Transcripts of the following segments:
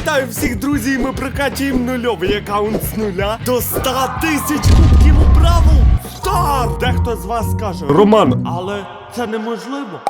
Вітаю всіх друзі! Ми прокачуємо нульовий аккаунт з нуля до 100 тисяч кубків у Стар! Дехто з вас каже Роман, але це неможливо.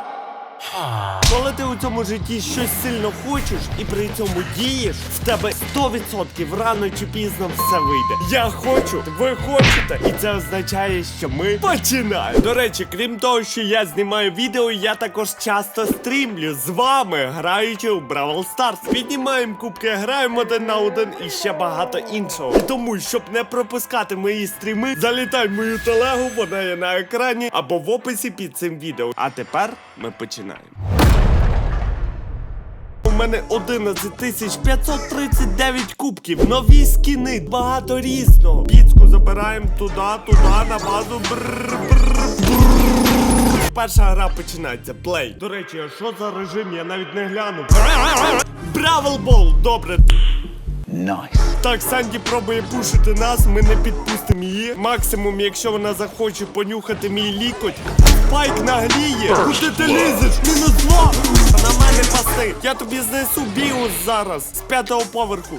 Коли ти у цьому житті щось сильно хочеш і при цьому дієш, в тебе 100% рано чи пізно все вийде. Я хочу, ви хочете, і це означає, що ми починаємо. До речі, крім того, що я знімаю відео, я також часто стрімлю з вами, граючи у Бравл Старс. Піднімаємо кубки, граємо один на один і ще багато іншого. І тому, щоб не пропускати мої стріми, залітай в мою телегу, вона є на екрані або в описі під цим відео. А тепер ми починаємо. У мене 11 тисяч 539 кубків, нові скіни, багато різного. Піцку забираємо туди, туди, на базу. Бррр, бррр, бррр. Перша гра починається. Плей. До речі, а що за режим? Я навіть не глянув. Бравл бол, добре. Так, Санді пробує пушити нас, ми не підпустимо її. Максимум, якщо вона захоче понюхати мій лікоть. Спайк нагліє. Куди ти лізеш? Мінус два. На мене паси. Я тобі знесу біус зараз з п'ятого поверху.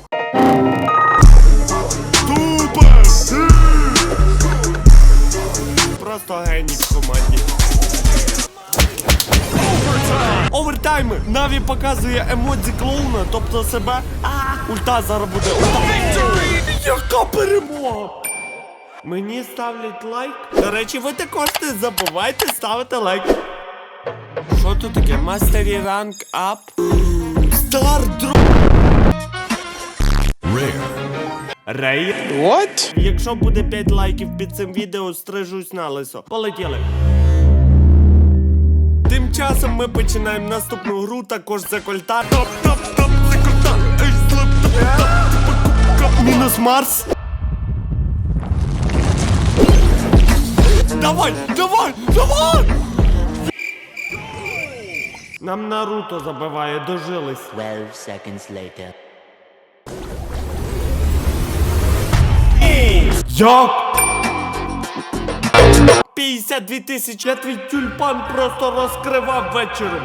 Супер! Просто геній в команді. Овертайми! Наві показує емодзі клоуна, тобто себе. Ульта зараз буде. Яка перемога! Мені ставлять лайк. До речі, ви також не забувайте ставити лайк. Що тут таке? Мастері ранк ап. Стар дро. Рей. What? Якщо буде 5 лайків під цим відео, стрижусь на лисо. Полетіли. Тим часом ми починаємо наступну гру також за кольта. Топ, топ, топ, за кольта. Мінус Марс. Давай, давай, давай! Нам Наруто забиває, дожились. 12 seconds later. Як? 52 тисячі, я твій тюльпан просто розкривав вечором.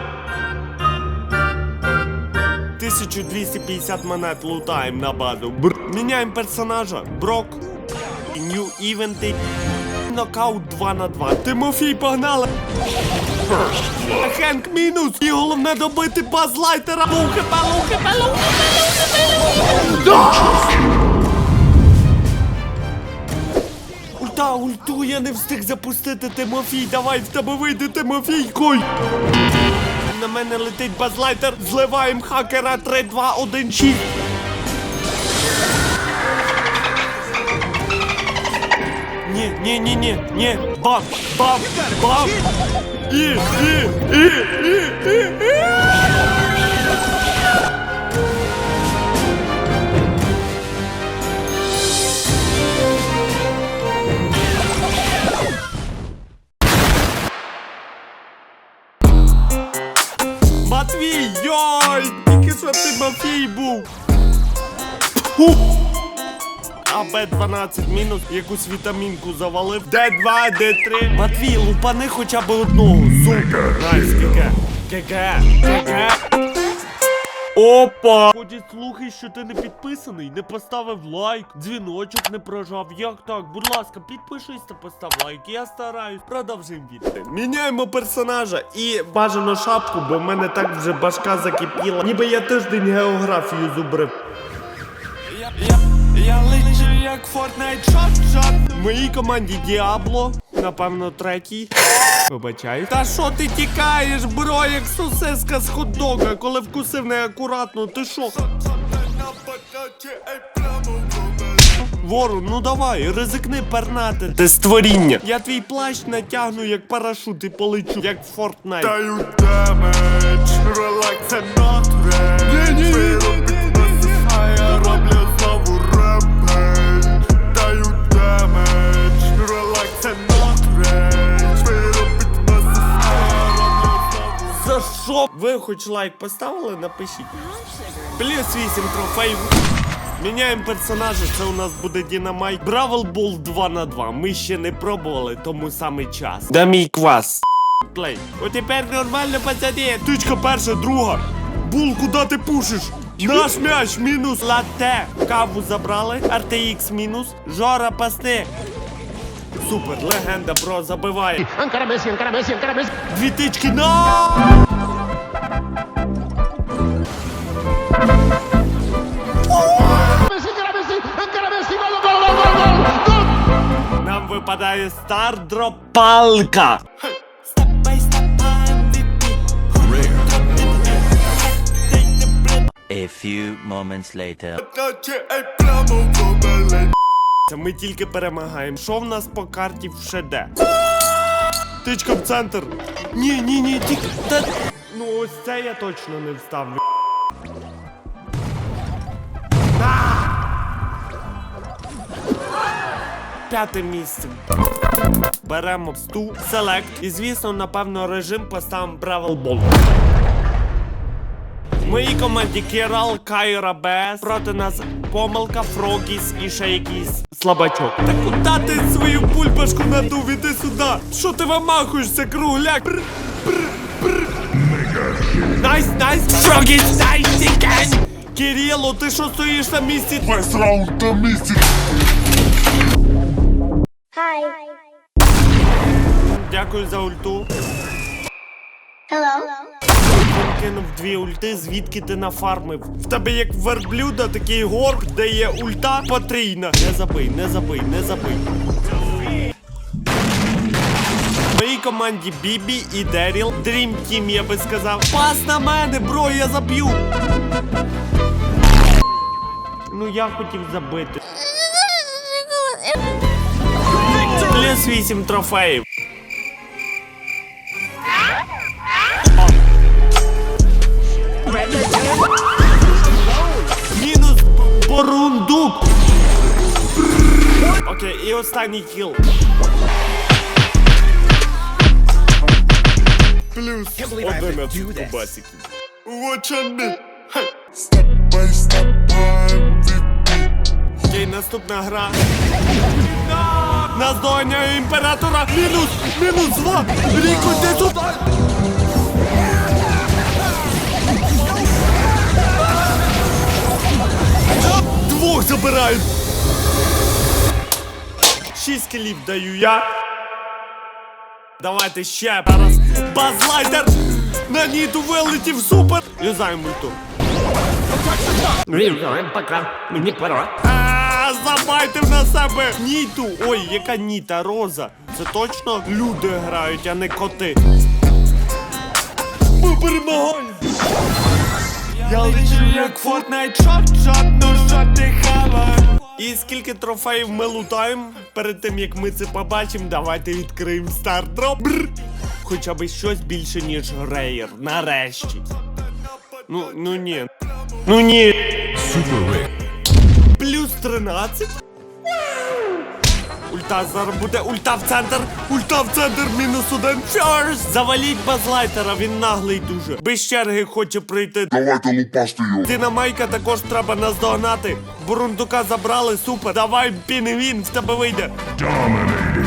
1250 монет лутаємо на базу. Бр. Міняємо персонажа. Брок. Нью івенти. Нокаут 2 на 2. Тимофій, погнали! Хенк мінус! І головне добити базлайтера! Лухи, лухи, лухи, Ульта, ульту, я не встиг запустити Тимофій. Давай в тебе вийде Тимофійко. На мене летить базлайтер. Зливаємо хакера 3, 2, 1, 6. Ні, ні, ні, ні, ні. Бам, бам, бам. І, і, і, і, і, і. Матвій, йой! Тільки що Тимофій був. Фу. АБ-12 мінус, якусь вітамінку завалив. Д2, Д3. Матвій, лупани хоча б одного. Супер. Найс, КК. КК. КК. Опа! Ходять слухи, що ти не підписаний, не поставив лайк, дзвіночок не прожав. Як так? Будь ласка, підпишись та постав лайк. Я стараюсь. Продовжуємо відео. Міняємо персонажа і бажано шапку, бо в мене так вже башка закипіла. Ніби я тиждень географію зубрив. Я, я, я лечу як Fortnite шот-шот. В моїй команді Діабло, напевно, третій. Вибачаю. Та що ти тікаєш, бро, як сосиска з хот-дога, коли вкусив неакуратно, ти що? Вору, ну давай, ризикни пернати. Ти створіння. Я твій плащ натягну як парашут і полечу, як в Fortnite. Даю демедж, релакс це not рейдж Ви хоч лайк поставили, напишіть. Плюс 8 трофеїв. Міняємо персонажа, це у нас буде Дінамайт. Бравл Бол 2 на 2. Ми ще не пробували, тому саме час. Да мій квас. Плей. О тепер нормально, пацани. Тичка перша, друга. Бул, куди ти пушиш? Наш м'яч мінус лате. Каву забрали, RTX мінус, Жора пасти. Супер, легенда, бро, забиває. Анкара Месси, Анкара Месси, Анкара Месси. Дві тички на. Нам випадає стардроп палка. A few moments later. Це Ми тільки перемагаємо. Що в нас по карті в ШД? Тичка в центр. Ні, ні, ні, тільки. Та... Ну ось це я точно не вставлю. П'яте місце. Беремо сту, селект. І звісно, напевно, режим поставимо Ball. В моїй команді Кірал, Кайра БС, проти нас помилка, Фрокіс і ще якийсь слабачок. Та куди ти свою пульпашку надув? Іди сюди! Що ти вимахуєшся, кругляк? Бр, бр, бр. Найс, найс! Фрокіс, найс, тікань! Кирило, ти що стоїш на місці? Весь раунд на місці Hi. Дякую за ульту. Hello. Кинув дві ульти, звідки ти нафармив. В тебе як верблюда такий горб, де є ульта потрійна. Не забий, не забий, не забий. В моїй команді Бібі і Деріл. Дрім Тім, я би сказав. Пас на мене, бро, я заб'ю. Ну я хотів забити. Плюс 8 трофеїв. Мінус Борундук. Окей, і останній кіл. Плюс 11 у басиків. Watch on me Step by step Окей, наступна гра. Наздоганяю імператора. Мінус! Мінус два! Ріко, де тут? Двох забирають! Шість кілів даю я. Давайте ще раз. Базлайтер! На ніту вилетів супер! Юзаємо мульту. Мені пора. Забайте на себе Ніту! Ой, яка Ніта, Роза. Це точно люди грають, а не коти. Ми перемагаємо! Я лечу як Fortnite шот, шот, ну що ти хава. І скільки трофеїв ми лутаємо? Перед тим як ми це побачимо, давайте відкриємо стардроп. Хоча б щось більше, ніж рейер. Нарешті. Ну, ну ні. Ну ні. Плюс 13. Ульта зараз буде, ульта в центр, ульта в центр, мінус один. Ферс! Заваліть базлайтера, він наглий дуже. Без черги хоче прийти. Давайте лупасти його Динамайка також треба наздогнати. Бурундука забрали, супер. Давай, пінгвін, в тебе вийде.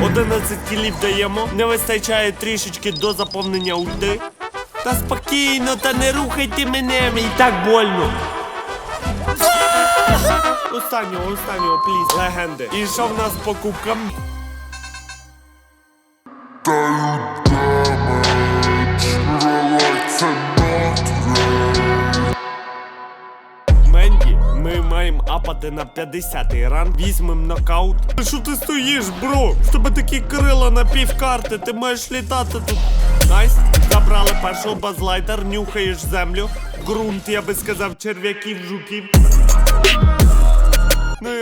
11 кілів даємо. Не вистачає трішечки до заповнення ульти. Та спокійно, та не рухайте мене, мені так больно. Останнього, останнього, пліз, легенди. І що в нас по кубкам? Менді, ми маємо апати на 50-й ран, візьмем нокаут. Що ти стоїш, бро? В тебе такі крила на півкарти, ти маєш літати тут. Найс, забрали першого базлайтер, нюхаєш землю. Ґрунт, я би сказав, черв'яків, жуків.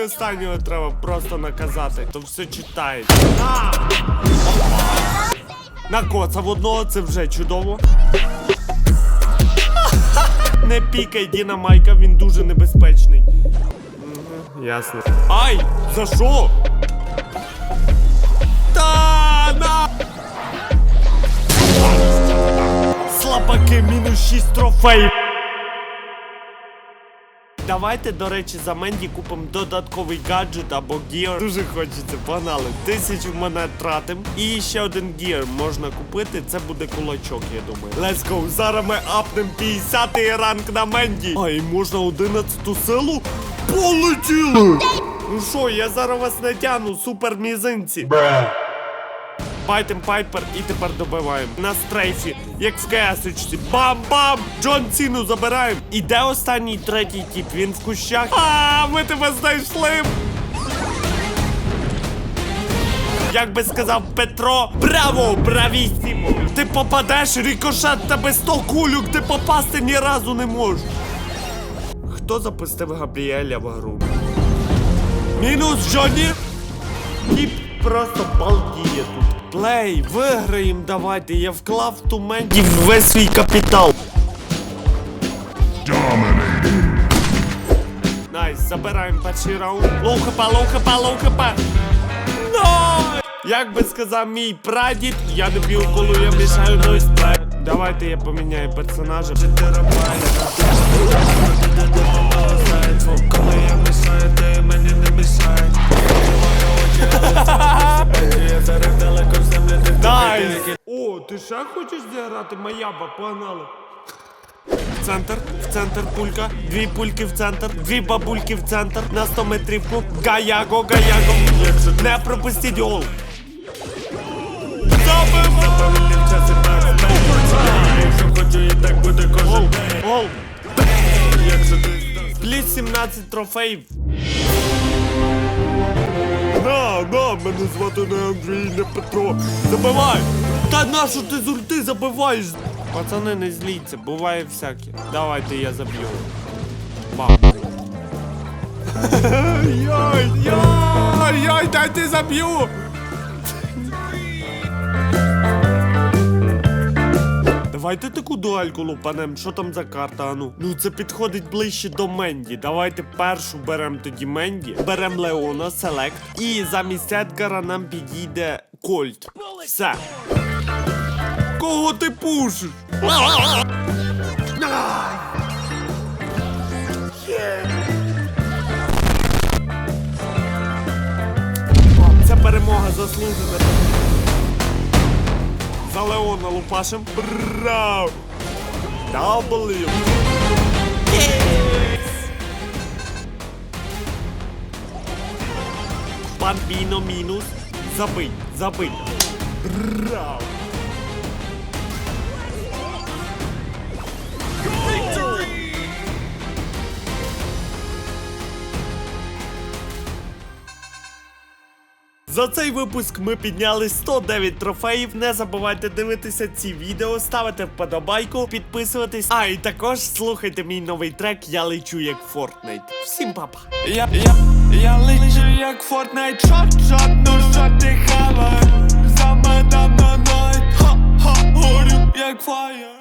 Останнього треба просто наказати, то все. На! Накоцав одного, це вже чудово. Не пікай Дінамайка, він дуже небезпечний. Ясно. Ай! За що? Та на! Слабаки, мінус 6 трофеїв. Давайте, до речі, за Менді купимо додатковий гаджет або гір. Дуже хочеться, погнали. Тисячу монет тратим. І ще один гір можна купити. Це буде кулачок, я думаю. Let's go. Зараз ми апнем 50-й ранг на Менді. А, і можна 11-ту силу? Полетіли! Ну що, я зараз вас натягну, супер мізинці. Байтем Пайпер і тепер добиваємо. На стрейфі, як в КСочці. Бам-бам! Джон Ціну забираємо. І де останній третій тіп? Він в кущах. А, ми тебе знайшли! Як би сказав Петро, браво, бравісімо! Ти попадеш, рікошет тебе 100 кулюк, ти попасти ні разу не можеш. Хто запустив Габріеля в гру? Мінус Джонні! Тіп просто балдіє тут. Плей, виграєм давайте, я вклав в ту менді весь свій капітал. Найс, забираємо перший раунд. Лоу хп, лоу хп, лоу хп. Найс! Як би сказав мій прадід, я не б'ю, коли я мішаю нойс Давайте я поміняю персонажа. Коли я мішаю, ти мені не мішаєш. Найс! О, ти ще хочеш зіграти? Маяба, погнали. В центр, в центр пулька, дві пульки в центр, дві бабульки в центр, на 100 метрівку, гаяго, гаяго. Не пропустіть гол. Гол, гол. Плюс 17 трофеїв. Мене звати не Андрій, не Петро. Забивай! Та нащо ти з забиваєш? Пацани, не зліться, буває всяке. Давайте я заб'ю. Бам. Йой, йой, йой, дайте заб'ю! Давайте таку дуельку лупанем, що там за карта, ану? Ну це підходить ближче до Менді. Давайте першу беремо тоді Менді, беремо Леона, Селект. І замість Едгара нам підійде Кольт. Все. Кого ти пушиш? Це перемога заслужена. За Леона лупашем. Браво! W. Бамбіно мінус. Забий, забий. Браво! За цей випуск ми підняли 109 трофеїв. Не забувайте дивитися ці відео, ставити вподобайку, підписуватись. А і також слухайте мій новий трек Я лечу як Фортнайт. Всім папа. Я я, я лечу як Фортнайт. Шот, шот, ну що ти хавай. За мене на найт. Ха-ха, горю, як фаєр.